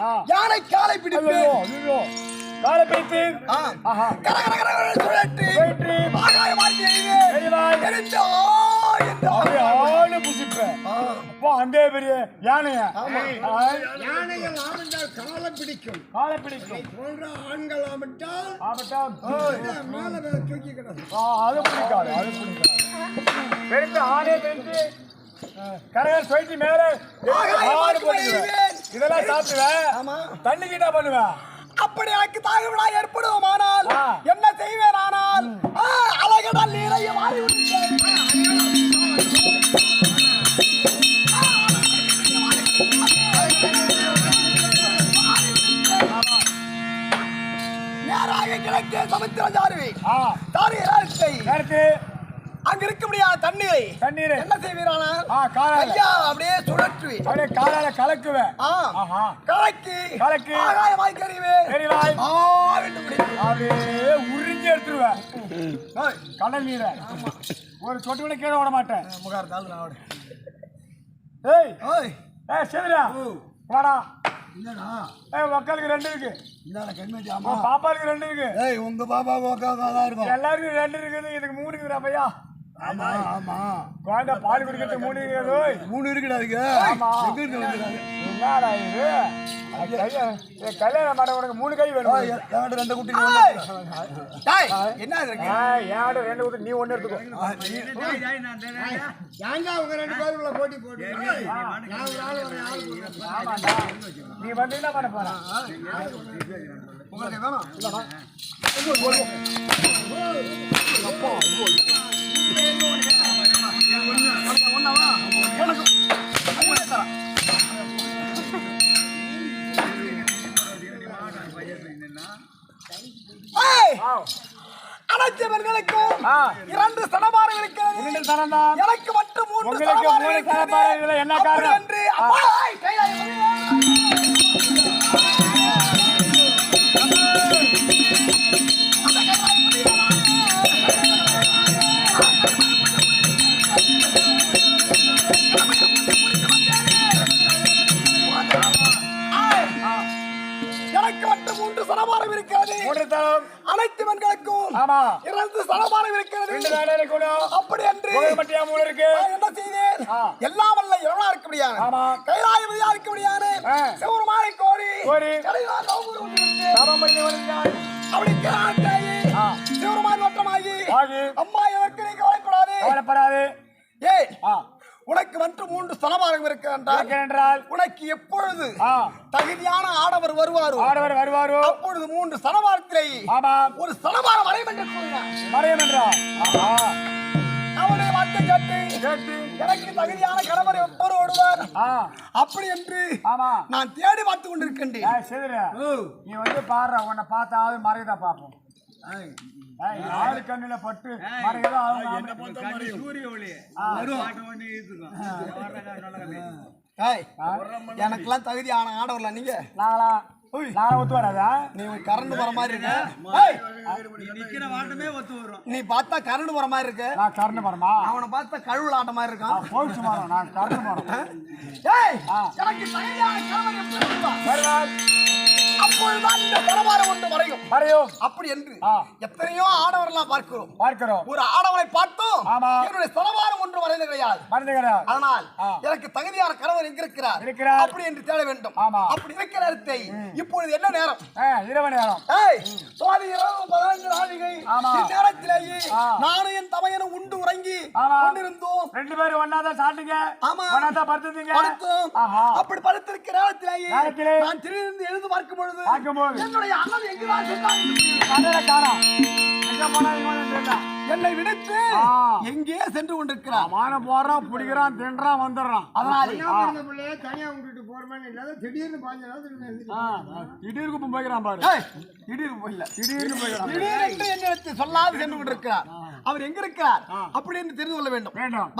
ஆ. யானை காலை பிடித்து. காலை பிடித்து சுழற்றி சுழற்றி. ஆகாயமாக்கி எய்து. எரிவாய். எரிந்து ஆ என்று அப்படியே ஆளு புசிப்ப ஆ. அப்போ அந்த பெரிய யானைய யானைகள் ஆமென்றால் பிடிக்கும் காலை பிடிக்கும் போன்ற ஆண்கள் ஆமென்றால் ஆபட்டா மேல மேல தூக்கி கிடக்கும் ஆ, அது பிடிக்காது அது கரையால் சொல்லிட்டு மேல பார்த்து போட்டுக்குவேன். இதெல்லாம் சாப்பிடுவேன் ஆமா. தண்ணி கிட்ட பண்ணுவேன் அப்படி எனக்கு தாய்விடா ஏற்படுவோமானால் ஆ. என்ன செய்வேன் ஆனால் அழகடல் நீரைய விட்டேன். நேராக கிழக்கே சமுத்திர ஜாருவி ஆ தாரி நேரத்து அங்க இருக்க முடியாத தண்ணீரை தண்ணீர். என்ன செய்வீரானா? ஐயா அப்படியே சுழற்றுவி அப்படியே காலால கலக்குவேன். கலக்கி கலக்கி. ஆகாயமாய் என்று பிடிக்கும். அப்படியே உறிஞ்சி எடுத்துருவேன். கடல் நீரை ஒரு சொட்டு கூட கீழே விட மாட்டேன். முகார் தாள் நான். ஏய். ஏய், ஏய் சரிடா வாடா. என்னடா? ஏய் மக்களுக்கு ரெண்டு இருக்கு. இந்தாடா ஆமா பாப்பாவுக்கு ரெண்டு இருக்கு. ஏய் உங்க பாப்பா உக்காக தான் இருக்கும். எல்லாருக்கும் ரெண்டு இருக்குது இதுக்கு மூணு இருக்குடா பையா. ஆமா. ஆமா குழந்தை பால் குடிக்கிறது மூணு இருக்குது. ஓய். மூணு இருக்குடா அதுக்கு ஆமா. எங்க இருந்து வந்துருக்காங்க என்னடா இது? பண்ண உனக்கு மூணு கை வேணும்? என்கிட்ட ரெண்டு குட்டி என்ன இருக்கு? என்கிட்ட ரெண்டு கொடுத்து நீ ஒண்ணு எடுத்துக்கோ. ஏங்க அவங்க ரெண்டு பேருக்குள்ள போட்டி போட்டு. நீ வந்து என்ன பண்ண போற? உங்களுக்கு வேணும். ஆ. அனைத்தவர்களுக்கும். இரண்டு சடம்தான். எனக்கு மட்டும் மூன்று இருக்கிறது. என்ன காரணம்? என்று எனக்கு மட்டும் மூன்று சடமாரம் இருக்கிறது. மூன்று தரம் அனைத்து பெண்களுக்கும் ஆமா. இரண்டு சடமாரம் இருக்கிறது. ரெண்டு இருக்கணும். அப்படி என்று ஏன் மூணு இருக்கு. என்ன செய்தேன். எல்லாம் வல்ல இறைவனா இருக்க முடியாது. ஆமா. கைலாயபதியா இருக்க முடியாது. கோரி கோரி. சமம் பண்ணி. அப்படி கிராட்டாயி ஆகி. அம்மா எனக்கு நீ கவலைப்படாதே? கவலைப்படாது. ஏய் ஆ. உனக்கு மட்டும் மூன்று ஸ்தலமாரம் இருக்கு என்றால் இருக்கிற என்றால்? உனக்கு எப்பொழுது தகுதியான ஆடவர் வருவாரோ? ஆடவர் வருவாரோ? அப்பொழுது மூன்று ஸ்தலமாரத்திலே ஆமா. ஒரு ஸ்தலமாரம் வரையும் என்று என்றால் ஆஹா. அவனுடைய வார்த்தை கேட்டு கேட்டு. எனக்கு தகுதியான கணவர் எப்பொரு ஓடுவார் அப்படி என்று ஆமா. நான் தேடி பார்த்து கொண்டிருக்கின்றேன். நீ வந்து பாடுற உன்னை பார்த்தாவது மறையதா பார்ப்போம் ஆளு கண்ணுல பட்டு சூரிய ஒளி. ஆ. பாட்டு ஒண்ணு இருக்குது ஏய், எனக்கெல்லாம் தகுதியான ஆடவர்ல நீங்க. நாங்களா நாங்களா ஒத்து வராதா? நீ கரண்ட் வர மாதிரி இருக்கு. வரும். நீ பார்த்தா கரண்ட் வர மாதிரி இருக்கு. நான் கருணு மரமா அவனை பார்த்தா கழுவுல ஆட்ட மாதிரி இருக்கான். போயிடுச்சு மரம் நான் கருணு மரம் அப்பொழுதுதான் இந்த தரமாரம் ஒன்று வரையும் மறையும் அப்படி என்று. எத்தனையோ ஆடவர்களாம் பார்க்கிறோம் பார்க்கிறோம் ஒரு ஆடவரை பார்த்தோம். என்னுடைய தரமாரம் ஒன்று வரைந்து கிடையாது மருந்து கிடையாது அதனால் ஆ. எனக்கு தகுதியான கணவர் எங்க இருக்கிறார். அப்படி என்று தேட வேண்டும் ஆமா. அப்படி இருக்கிற நேரத்தை இப்பொழுது என்ன நேரம் இரவு நேரம் ஏய், சுவாதி இரவு பதினைந்து. இந்நேரத்திலேயே ஆ. நானும் உறங்கி. கொண்டிருந்தோம். ரெண்டு பேரும் ஒன்னா தான் சாப்பிட்டீங்க. ஆமா. ஒன்னா தான் படுத்துட்டீங்க படுத்தோம் அப்படி படுத்திருக்கிற நேரத்திலேயே நேரத்திலே நான் திடீர்னு எழுந்து பார்க்கும் பொழுது பார்க்கும்போது என்னுடைய அண்ணன் எங்குதான் காணோம் எங்க போனா. என்னை விடுத்து. எங்கே சென்று கொண்டிருக்கிறார் மானம் போடுறான் பிடிக்கிறான் தின்றான் வந்துடுறான். அதனால் பிள்ளைய தனியா விட்டுட்டு போறமான்னு இல்லாத திடீர்னு பாஞ்ச நேரத்துக்கு எழுந்திரிச்சு. ஆ, திடீர்னு குப்பம் போய்க்கிறான் பாரு. திடீர்னு போயில திடீர்னு போய்க்கிறான். திடீரென்று என்னிடத்தில் சொல்லாது சென்று கொண்டிருக்கிறார் அவர் எங்க இருக்கிறார் அப்படி என்று தெரிந்து கொள்ள வேண்டும். வேண்டும்.